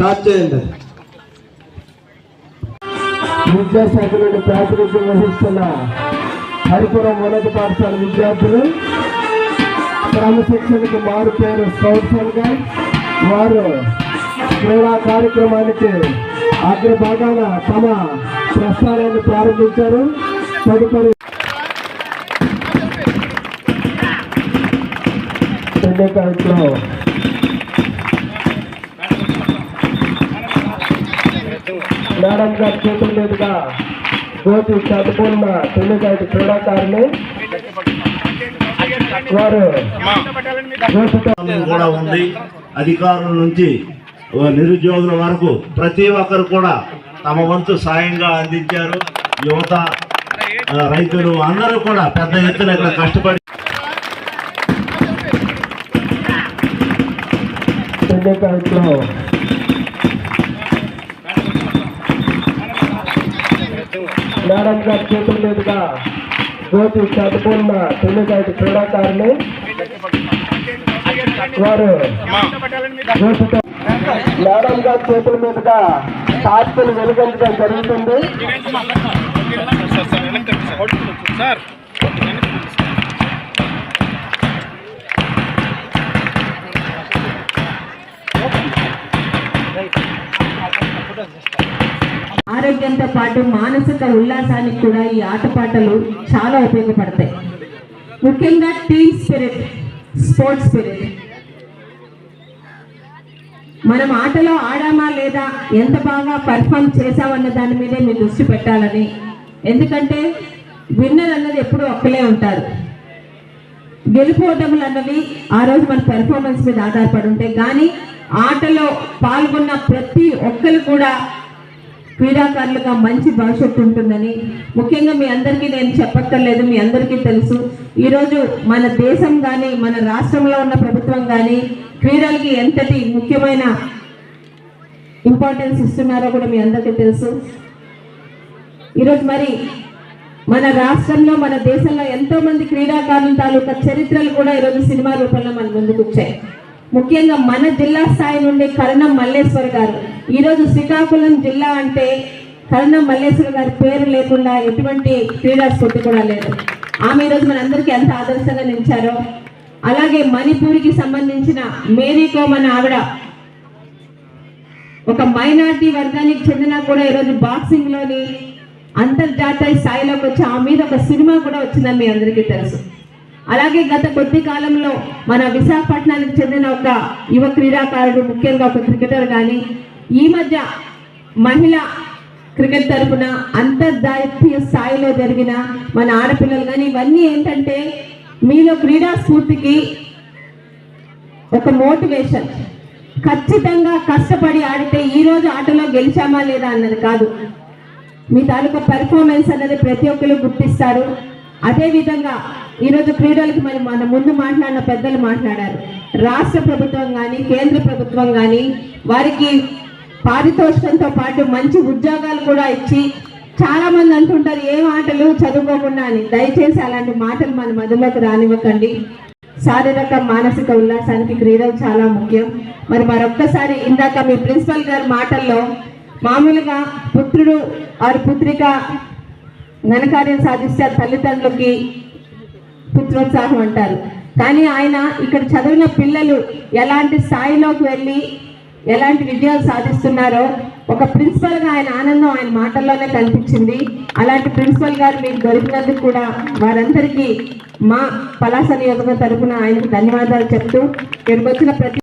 Start చేయండి. విద్యాశాఖ నుండి ప్రాతినిధ్యం వహిస్తున్న హరిపురం ఉన్నత పాఠశాల విద్యార్థులు క్రమశిక్షణకు మారు పేరు స్కౌట్స్ వారు క్రీడా కార్యక్రమానికి అగ్రభాగాన తమ ప్రస్థానాన్ని ప్రారంభించారు. తదుపరి ఎన్నికల్లో మేడం గారి చేతుల మీదుగా గోపి చదువుకున్న తెలుగుగైదు క్రీడాకారులు వారు కూడా ఉంది. అధికారుల నుంచి నిరుద్యోగుల వరకు ప్రతి ఒక్కరు కూడా తమ వంతు సాయంగా అందించారు. యువత రైతులు అందరూ కూడా పెద్ద ఎత్తున ఇక్కడ కష్టపడి మేడం గారి చేతుల మీదుగా జ్యోతి చదువుకున్న తెలుగుగైదు క్రీడాకారుని వారు మేడం గారి చేతుల మీదుగా సాక్షులు వెలుగొందడం జరుగుతుంది ఆరోగ్యంతో పాటు మానసిక ఉల్లాసానికి కూడా ఈ ఆటపాటలు చాలా ఉపయోగపడతాయి. ముఖ్యంగా టీమ్ స్పిరిట్ స్పోర్ట్స్ స్పిరిట్. మనం ఆటలో ఆడామా లేదా ఎంత బాగా పర్ఫామ్ చేసామన్న దాని మీదే మీరు దృష్టి పెట్టాలని. ఎందుకంటే విన్నర్ అన్నది ఎప్పుడూ ఒక్కలే ఉంటారు. గెలుపోవటములు అన్నవి ఆ రోజు మన పెర్ఫార్మెన్స్ మీద ఆధారపడి ఉంటాయి. కానీ ఆటలో పాల్గొన్న ప్రతి ఒక్కరు కూడా క్రీడాకారులుగా మంచి భవిష్యత్తు ఉంటుందని ముఖ్యంగా మీ అందరికీ నేను చెప్పక్కర్లేదు మీ అందరికీ తెలుసు. ఈరోజు మన దేశం కానీ మన రాష్ట్రంలో ఉన్న ప్రభుత్వం కానీ క్రీడలకి ఎంతటి ముఖ్యమైన ఇంపార్టెన్స్ ఇస్తున్నారో కూడా మీ అందరికీ తెలుసు. ఈరోజు మరి మన రాష్ట్రంలో మన దేశంలో ఎంతో మంది క్రీడాకారుల తాలూకా చరిత్రలు కూడా ఈరోజు సినిమా రూపంలో మన ముందుకు వచ్చాయి. ముఖ్యంగా మన జిల్లా స్థాయి నుండి కరణం మల్లేశ్వర్ గారు. ఈరోజు శ్రీకాకుళం జిల్లా అంటే కరణం మల్లేశ్వర్ గారి పేరు లేకుండా ఎటువంటి క్రీడా స్ఫూర్తి కూడా లేదు. ఆమె ఈరోజు మనందరికీ ఎంత ఆదర్శంగా నిలిచారో అలాగే మణిపూర్కి సంబంధించిన మేరీ కోమ్ అనే ఆవిడ ఒక మైనార్టీ వర్గానికి చెందిన కూడా ఈరోజు బాక్సింగ్లోని అంతర్జాతీయ స్థాయిలోకి వచ్చి ఆ మీద ఒక సినిమా కూడా వచ్చిందని మీ అందరికీ తెలుసు. అలాగే గత కొద్ది కాలంలో మన విశాఖపట్నానికి చెందిన ఒక యువ క్రీడాకారుడు ముఖ్యంగా ఒక క్రికెటర్ కానీ ఈ మధ్య మహిళ క్రికెట్ తరపున అంతర్జాతీయ స్థాయిలో జరిగిన మన ఆడపిల్లలు కానీ ఇవన్నీ ఏంటంటే మీలో క్రీడా స్ఫూర్తికి ఒక మోటివేషన్. ఖచ్చితంగా కష్టపడి ఆడితే ఈరోజు ఆటలో గెలిచామా లేదా అన్నది కాదు. మీ తాలూకా పెర్ఫార్మెన్స్ అనేది ప్రతి ఒక్కరు గుర్తిస్తారు. అదేవిధంగా ఈరోజు క్రీడలకు మరి మన ముందు మాట్లాడిన పెద్దలు మాట్లాడారు. రాష్ట్ర ప్రభుత్వం కానీ కేంద్ర ప్రభుత్వం కానీ వారికి పారితోషికంతో పాటు మంచి ఉద్యోగాలు కూడా ఇచ్చి చాలా మంది అంటుంటారు ఏం ఆటలు చదువుకోకుండా అని. దయచేసి అలాంటి మాటలు మన మధ్యలోకి రానివ్వకండి. శారీరక మానసిక ఉల్లాసానికి క్రీడలు చాలా ముఖ్యం. మరి మరొక్కసారి ఇందాక మీ ప్రిన్సిపల్ గారి మాటల్లో మామూలుగా పుత్రుడు వారి పుత్రిక ఘనకార్యం సాధిస్తే తల్లిదండ్రులకి పుత్రోత్సాహం అంటారు. కానీ ఆయన ఇక్కడ చదివిన పిల్లలు ఎలాంటి స్థాయిలోకి వెళ్ళి ఎలాంటి విజయాలు సాధిస్తున్నారో ఒక ప్రిన్సిపల్గా ఆయన ఆనందం ఆయన మాటల్లోనే కనిపించింది. అలాంటి ప్రిన్సిపల్ గారు మీకు దొరికినందుకు కూడా వారందరికీ మా పలాస నియోజకవర్గం తరపున ఆయనకు ధన్యవాదాలు చెప్తూ ఇక్కడికి వచ్చిన ప్రతి